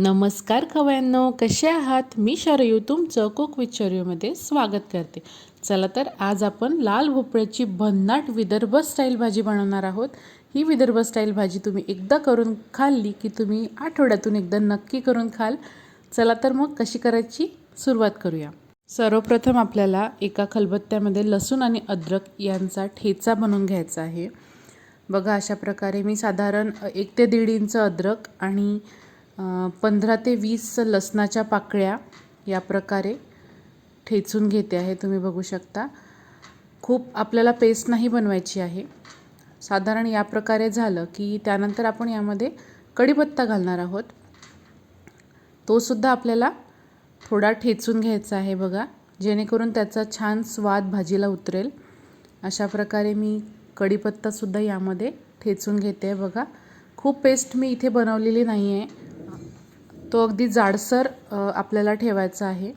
नमस्कार खवयांनो कसे आहात? मी शरयू तुमचं कुक विथ शरयूमध्ये स्वागत करते. चला तर आज आपण लाल भोपळ्याची भन्नाट विदर्भ स्टाईल भाजी बनवणार आहोत. ही विदर्भ स्टाईल भाजी तुम्ही एकदा करून खाल्ली की तुम्ही आठवड्यातून एकदा नक्की करून खाल. चला तर मग कशी करायची? सुरुवात करूया. सर्वप्रथम आपल्याला एका खलबत्त्यामध्ये लसूण आणि अद्रक यांचा ठेचा बनवून घ्यायचा आहे. बघा अशा प्रकारे मी साधारण एक ते दीड इंच अद्रक आणि पंधरा ते वीस लसणाच्या पाकळ्या या प्रकारे ठेचून घेते आहे तुम्ही बघू शकता. खूप आपल्याला पेस्ट नाही बनवायची आहे. साधारण या प्रकारे झालं की त्यानंतर आपण यामध्ये कढीपत्ता घालणार आहोत. तोसुद्धा आपल्याला थोडा ठेचून घ्यायचा आहे बघा जेणेकरून त्याचा छान स्वाद भाजीला उतरेल. अशा प्रकारे मी कढीपत्तासुद्धा यामध्ये ठेचून घेते आहे बघा. खूप पेस्ट मी इथे बनवलेली नाही आहे तो अगदी जाडसर आपल्याला ठेवायचा आहे.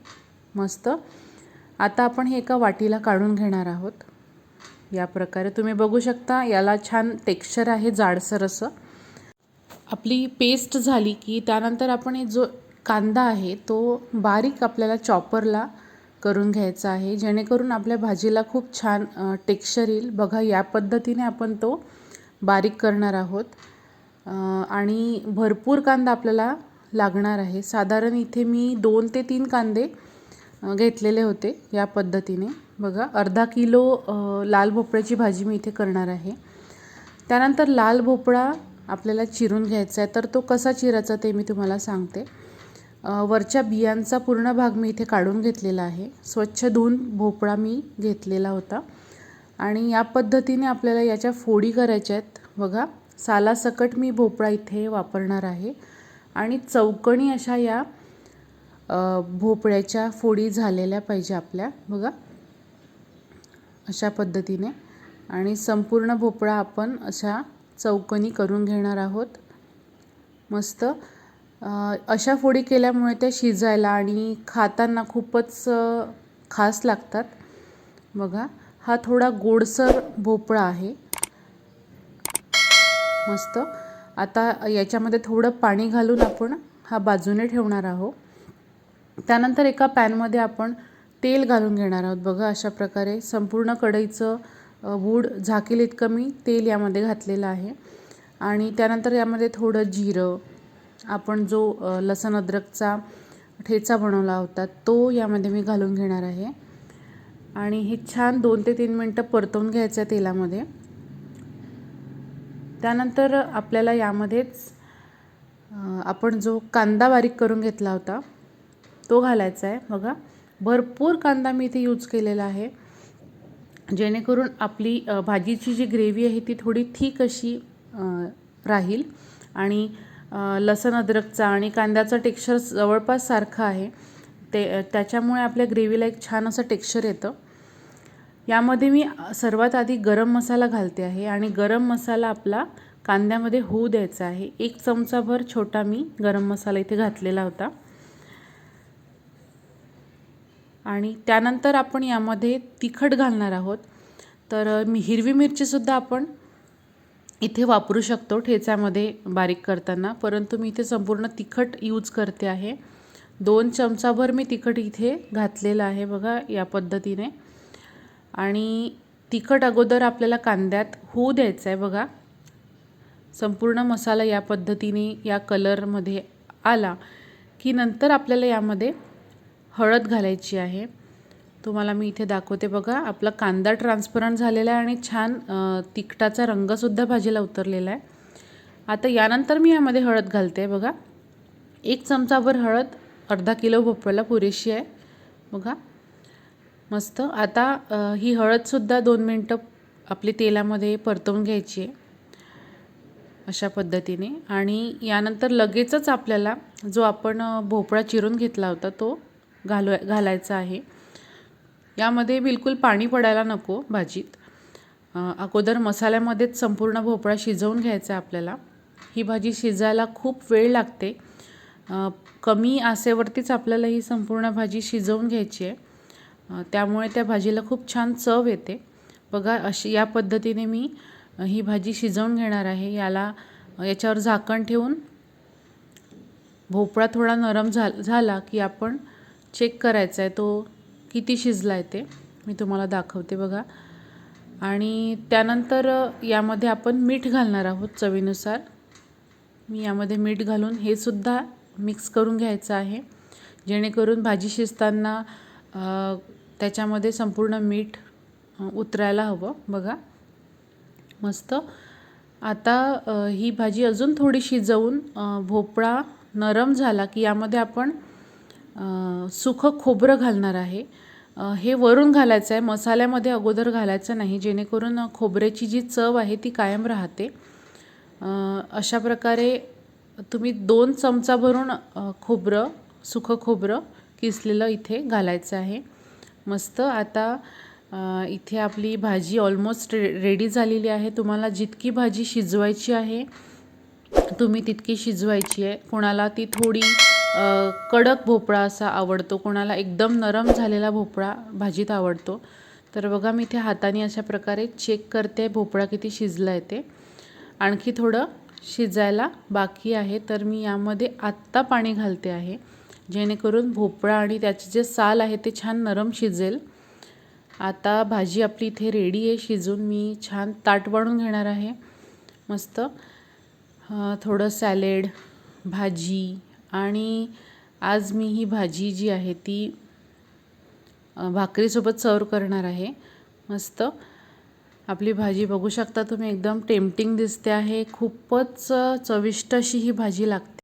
मस्त. आता आपण हे एका वाटीला काढून घेणार आहोत. या प्रकारे तुम्ही बघू शकता याला छान टेक्स्चर आहे जाडसर असं. आपली पेस्ट झाली की त्यानंतर आपण जो कांदा आहे तो बारीक आपल्याला चॉपरला करून घ्यायचा आहे. जेणेकरून आपल्या भाजीला खूप छान टेक्स्चर येईल. बघा या पद्धतीने आपण तो बारीक करणार आहोत. आणि भरपूर कांदा आपल्याला लागणार आहे. साधारण इथे मी दोन ते तीन कांदे घेतलेले होते या पद्धतीने. बघा अर्धा किलो लाल भोपळ्याची भाजी मी इथे करणार आहे. त्यानंतर लाल भोपळा आपल्याला चिरून घ्यायचा आहे. तर तो कसा चिरायचा ते मी तुम्हाला सांगते. वरच्या बियांचा पूर्ण भाग मी इथे काढून घेतलेला आहे. स्वच्छ धुवून भोपळा मी घेतलेला होता. आणि या पद्धतीने आपल्याला याच्या फोडी करायच्या आहेत. बघा सालासकट मी भोपळा इथे वापरणार आहे. आणि चौकणी अशा या भोपळ्याच्या फोडी झालेल्या पाहिजे आपल्या बघा. अशा पद्धतीने. आणि संपूर्ण भोपळा आपण अशा चौकणी करून घेणार आहोत. मस्त. अशा फोडी केल्यामुळे त्या शिजायला आणि खाताना खूपच खास लागतात. बघा हा थोडा गोडसर भोपळा आहे. मस्त. आता याच्यामध्ये थोडं पाणी घालून आपण हा बाजूने ठेवणार आहोत. त्यानंतर एका पॅनमध्ये आपण तेल घालून घेणार आहोत. बघा अशा प्रकारे संपूर्ण कढईचं वूड झाकेल इतकं मी तेल यामध्ये घातलेलं आहे. आणि त्यानंतर यामध्ये थोडं जिरं आपण जो लसण अद्रकचा ठेचा बनवला होता तो यामध्ये मी घालून घेणार आहे. आणि हे छान दोन ते तीन मिनटं परतवून घ्यायचं आहे तेलामध्ये. त्यानंतर आपल्याला यामध्येच आपण जो कांदा बारीक करून घेतला होता तो घालायचा आहे. बघा भरपूर कांदा मी इथे यूज केलेला आहे. जेणेकरून आपली भाजीची जी ग्रेव्ही आहे ती थोडी थीक अशी राहील. आणि लसण अद्रकचा आणि कांद्याचा टेक्स्चर जवळपास सारखं आहे. ते त्याच्यामुळे आपल्या ग्रेव्हीला एक छान असं टेक्स्चर येतं. यामध्ये मी सर्वात आधी गरम मसाला घालते आहे आणि गरम मसाला आपला कांद्यामध्ये होऊ द्यायचा आहे. एक चमचाभर छोटा मी गरम मसाला इथे घातलेला होता. आणि त्यानंतर आपण यामध्ये तिखट घालणार आहोत. तर मी हिरवी मिरचीसुद्धा आपण इथे वापरू शकतो ठेच्यामध्ये बारीक करताना. परंतु मी इथे संपूर्ण तिखट यूज करते आहे. दोन चमचाभर मी तिखट इथे घातलेलं आहे बघा या पद्धतीने. आणि तिखट अगोदर आपल्याला कांद्यात होऊ द्यायचं आहे बघा. संपूर्ण मसाला या पद्धतीने या कलरमध्ये आला की नंतर आपल्याला यामध्ये हळद घालायची आहे. तुम्हाला मी इथे दाखवते बघा. आपला कांदा ट्रान्सपरंट झालेला आहे आणि छान तिखटाचा रंगसुद्धा भाजीला उतरलेला आहे. आता यानंतर मी यामध्ये हळद घालते बघा. एक चमचाभर हळद अर्धा किलो भोपळ्याला पुरेशी आहे. बघा. मस्त. आता ही हळदसुद्धा दोन मिनटं आपली तेलामध्ये परतवून घ्यायची आहे. अशा पद्धतीने. आणि यानंतर लगेचच आपल्याला जो आपण भोपळा चिरून घेतला होता तो घालू घालायचा आहे. यामध्ये बिलकुल पाणी पडायला नको भाजीत. अगोदर मसाल्यामध्येच संपूर्ण भोपळा शिजवून घ्यायचा आपल्याला. ही भाजी शिजायला खूप वेळ लागते. कमी आसेवरतीच आपल्याला ही संपूर्ण भाजी शिजवून घ्यायची आहे. त्यामुळे त्या भाजीला खूप छान चव येते. बघा अशी या पद्धतीने मी ही भाजी शिजवून घेणार आहे. याला याच्यावर झाकण ठेवून भोपळा थोडा नरम झा झाला की आपण चेक करायचा आहे तो किती शिजला आहे ते. मी तुम्हाला दाखवते बघा. आणि त्यानंतर यामध्ये आपण मीठ घालणार आहोत चवीनुसार. मी यामध्ये मीठ घालून हे सुद्धा मिक्स करून घ्यायचं आहे. जेणेकरून भाजी शिजताना त्याच्यामध्ये संपूर्ण मीठ उतरायला हवं. बघा. मस्त. आता ही भाजी अजून थोडी शिजवून भोपळा नरम झाला की यामध्ये आपण सुखं खोबरं घालणार आहे. हे वरून घालायचं आहे. मसाल्यामध्ये अगोदर घालायचं नाही. जेणेकरून खोबऱ्याची जी चव आहे ती कायम राहते. अशा प्रकारे तुम्ही दोन चमचा भरून खोबरं सुखं खोबरं किसलेलं इथे घालायचं आहे. मस्त. आता इथे आपली भाजी ऑलमोस्ट रे रेडी झालेली आहे. तुम्हाला जितकी भाजी शिजवायची आहे तुम्ही तितकी शिजवायची आहे. कोणाला ती थोडी कडक भोपळा असा आवडतो कोणाला एकदम नरम झालेला भोपळा भाजीत आवडतो. तर बघा मी इथे हाताने अशा प्रकारे चेक करते भोपळा किती शिजला येते आणखी थोडं शिजायला बाकी आहे. तर मी यामध्ये आत्ता पाणी घालते आहे. जेणेकरून भोपळा आणि त्याचे जे साल आहे ते छान नरम शिजेल. आता भाजी आपली इथे रेडी आहे शिजून मी छान ताट वाढून घेणार आहे. मस्त. थोडं सॅलेड भाजी आणि आज मी ही भाजी जी आहे ती भाकरीसोबत सर्व करणार आहे. मस्त. आपली भाजी बघू शकता तुम्ही एकदम टेम्पटिंग दिसते आहे. खूपच चविष्ट अशी ही भाजी लागते.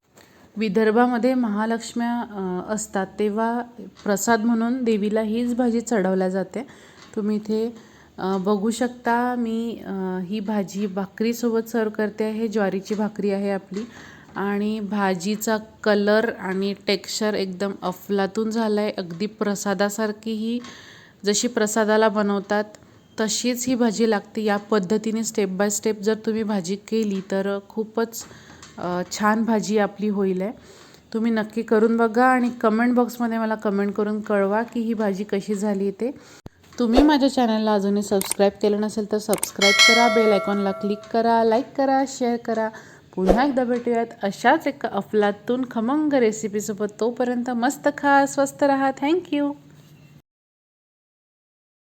विदर्भामध्ये महालक्ष्म्या असतात. तेव्हा प्रसाद म्हणून देवीला हीच भाजी चढवल्या जाते. तुम्ही इथे बघू शकता मी ही भाजी भाकरीसोबत सर्व करते आहे. ज्वारीची भाकरी आहे आपली. आणि भाजीचा कलर आणि टेक्स्चर एकदम अफलातून झाला आहे अगदी प्रसादासारखी ही जशी प्रसादाला बनवतात तशीच ही भाजी लागते. या पद्धतीने स्टेप बाय स्टेप जर तुम्ही भाजी केली तर खूपच छान भाजी आपली होईल आहे. तुम्ही नक्की करून बघा आणि कमेंट बॉक्समध्ये मला कमेंट करून कळवा की ही भाजी कशी झाली ते तुम्ही माझ्या चॅनलला अजूनही सबस्क्राईब केलं नसेल तर सबस्क्राईब करा बेल आयकॉनला क्लिक करा लाईक करा शेअर करा. पुन्हा एकदा भेटूयात अशाच एका अफलातून खमंग रेसिपीसोबत तोपर्यंत मस्त खा स्वस्त राहा. थँक्यू